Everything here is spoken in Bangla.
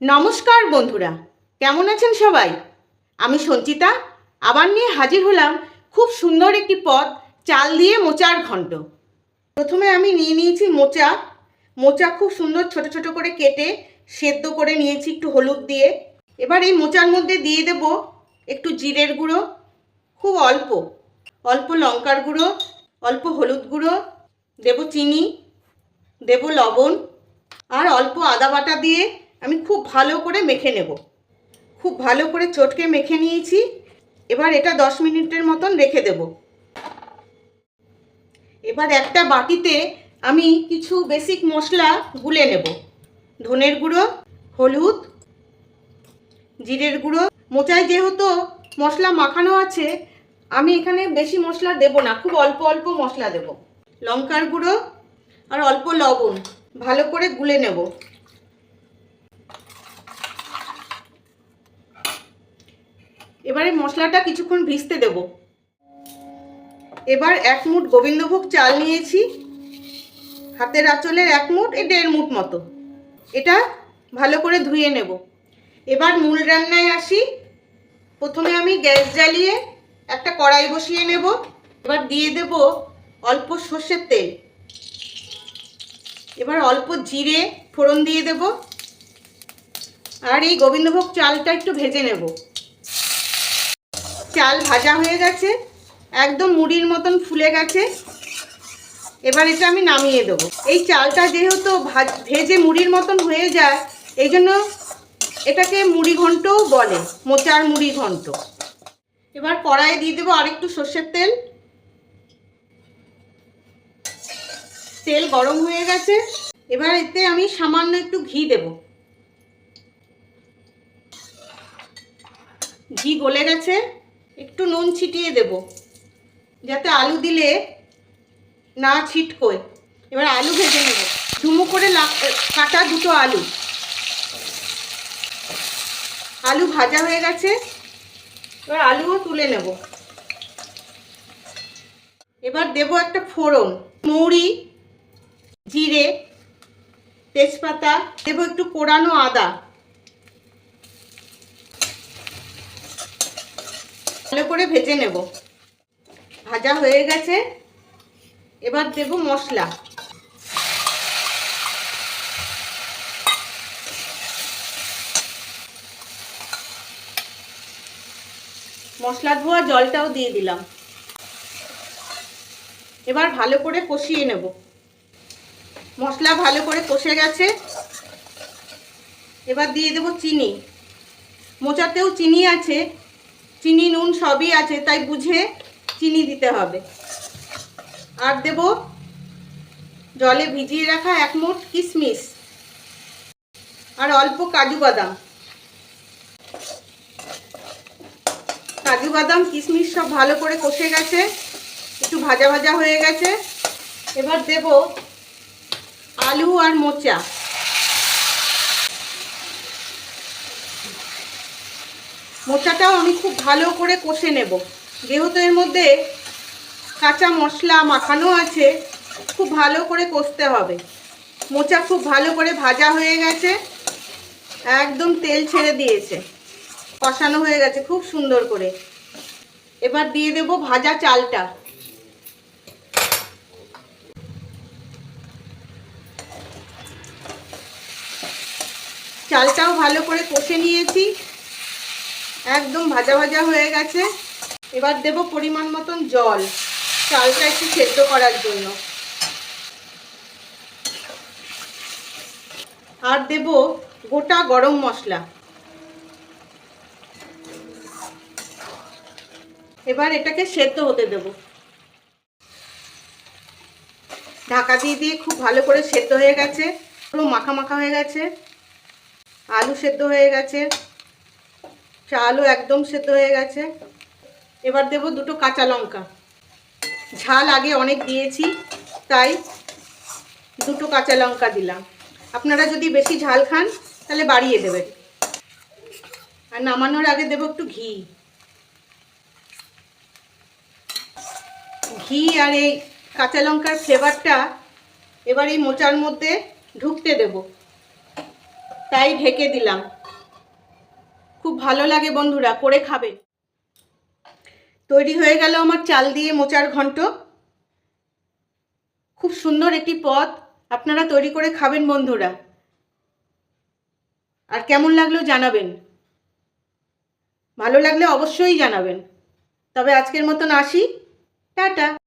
নমস্কার বন্ধুরা, কেমন আছেন সবাই? আমি সঞ্চিতা, আবার নিয়ে হাজির হলাম খুব সুন্দর একটি পদ, চাল দিয়ে মোচার ঘন্ট প্রথমে আমি নিয়ে নিয়েছি মোচা। মোচা খুব সুন্দর ছোট ছোট করে কেটে সেদ্ধ করে নিয়েছি একটু হলুদ দিয়ে। এবার এই মোচার মধ্যে দিয়ে দেব একটু জিরের গুঁড়ো, খুব অল্প। অল্প লঙ্কার গুঁড়ো, অল্প হলুদ গুঁড়ো, দেব চিনি, দেব লবণ, আর অল্প আদা বাটা দিয়ে আমি খুব ভালো করে মেখে নেব। খুব ভালো করে চটকে মেখে নিয়েছি। এবার এটা দশ মিনিটের মতন রেখে দেব। এবার একটা বাটিতে আমি কিছু বেসিক মশলা গুলে নেব। ধনের গুঁড়ো, হলুদ, জিরের গুঁড়ো। মোচায় যেহেতু মশলা মাখানো আছে, আমি এখানে বেশি মশলা দেব না, খুব অল্প অল্প মশলা দেব। লঙ্কার গুঁড়ো আর অল্প লবণ ভালো করে গুলে নেব। এবারে মশলাটা কিছুক্ষণ ভিজতে দেব। এবার এক মুঠ গোবিন্দভোগ চাল নিয়েছি। হাতের আঁচলের এক মুঠ এই দেড় মুঠ মতো। এটা ভালো করে ধুয়ে নেব। এবার মূল রান্নায় আসি। প্রথমে আমি গ্যাস জ্বালিয়ে একটা কড়াই বসিয়ে নেব। এবার দিয়ে দেব অল্প সর্ষের তেল। এবার অল্প জিরে ফোড়ন দিয়ে দেব। আর এই গোবিন্দভোগ চালটা একটু ভেজে নেব। চাল ভাজা হয়ে গেছে, একদম মুড়ির মতন ফুলে গেছে। এবার এটা আমি নামিয়ে দেবো। এই চালটা যেহেতু ভাজ, ভেজে মুড়ির মতন হয়ে যায়, এই জন্য এটাকে মুড়ি ঘন্টও বলে, মোচার মুড়ি ঘন্ট। এবার কড়াইয়ে দিয়ে দেবো আরেকটু সর্ষের তেল। তেল গরম হয়ে গেছে। এবার এতে আমি সামান্য একটু ঘি দেব। ঘি গলে গেছে। একটু নুন ছিটিয়ে দেব, যাতে আলু দিলে না ছিটকোয় এবার আলু ভেজে নেব। ডুমো করে কাটা দুটো আলু। আলু ভাজা হয়ে গেছে। এবার আলুও তুলে নেব। এবার দেব একটা ফোড়ন, মৌরি, জিরে, তেজপাতা, দেবো একটু কোরানো আদা। ভালো করে ভেজে নেব। ভাজা হয়ে গেছে। এবার দেব মশলা। মশলা ধোয়া জলটাও দিয়ে দিলাম। এবার ভালো করে কষিয়ে নেব। মশলা ভালো করে কষে গেছে। এবার দিয়ে দেব চিনি। মোচাতেও চিনি আছে। চিনি, নুন সবই আছে, তাই বুঝে চিনি দিতে হবে। আর দেব জলে ভিজিয়ে রাখা এক মুঠ কিশমিশ আর অল্প কাজু বাদাম। কাজু বাদাম কিশমিশ সব ভালো করে কষে গেছে, একটু ভাজা ভাজা হয়ে গেছে। এবার দেব আলু আর মোচা। মোচাটাও আমি খুব ভালো করে কষে নেব। যেহেতু এর মধ্যে কাঁচা মশলা মাখানো আছে, খুব ভালো করে কষতে হবে। মোচা খুব ভালো করে ভাজা হয়ে গেছে, একদম তেল ছেড়ে দিয়েছে। কষানো হয়ে গেছে খুব সুন্দর করে। এবার দিয়ে দেব ভাজা চালটা। চালটাও ভালো করে কষে নিয়েছি। একদম ভাজা ভাজা হয়ে গেছে। এবার দেব পরিমাণ মতন জল। চালটা একটু সেদ্ধ করার জন্য। আর দেব গোটা গরম মশলা। এবার এটাকে সেদ্ধ হতে দেব। ঢাকা দিয়ে দিয়ে খুব ভালো করে সেদ্ধ হয়ে গেছে। পুরো মাখা মাখা হয়ে গেছে। আলু সেদ্ধ হয়ে গেছে। চালও একদম সেদ্ধ হয়ে গেছে। এবার দেব দুটো কাঁচা লঙ্কা। ঝাল আগে অনেক দিয়েছি, তাই দুটো কাঁচা লঙ্কা দিলাম। আপনারা যদি বেশি ঝাল খান, তাহলে বাড়িয়ে দেবেন। আর নামানোর আগে দেব একটু ঘি। ঘি আর এই কাঁচা লঙ্কার ফ্লেভারটা এবার এই মোচার মধ্যে ঢুকতে দেব। তাই ঢেকে দিলাম। খুব ভালো লাগে বন্ধুরা, করে খাবেন তৈরি হয়ে গেল আমার চাল দিয়ে মোচার ঘন্ট। খুব সুন্দর একটি পদ, আপনারা তৈরি করে খাবেন বন্ধুরা। আর কেমন লাগল জানাবেন। ভালো লাগলে অবশ্যই জানাবেন। তবে আজকের মতন আসি, টাটা।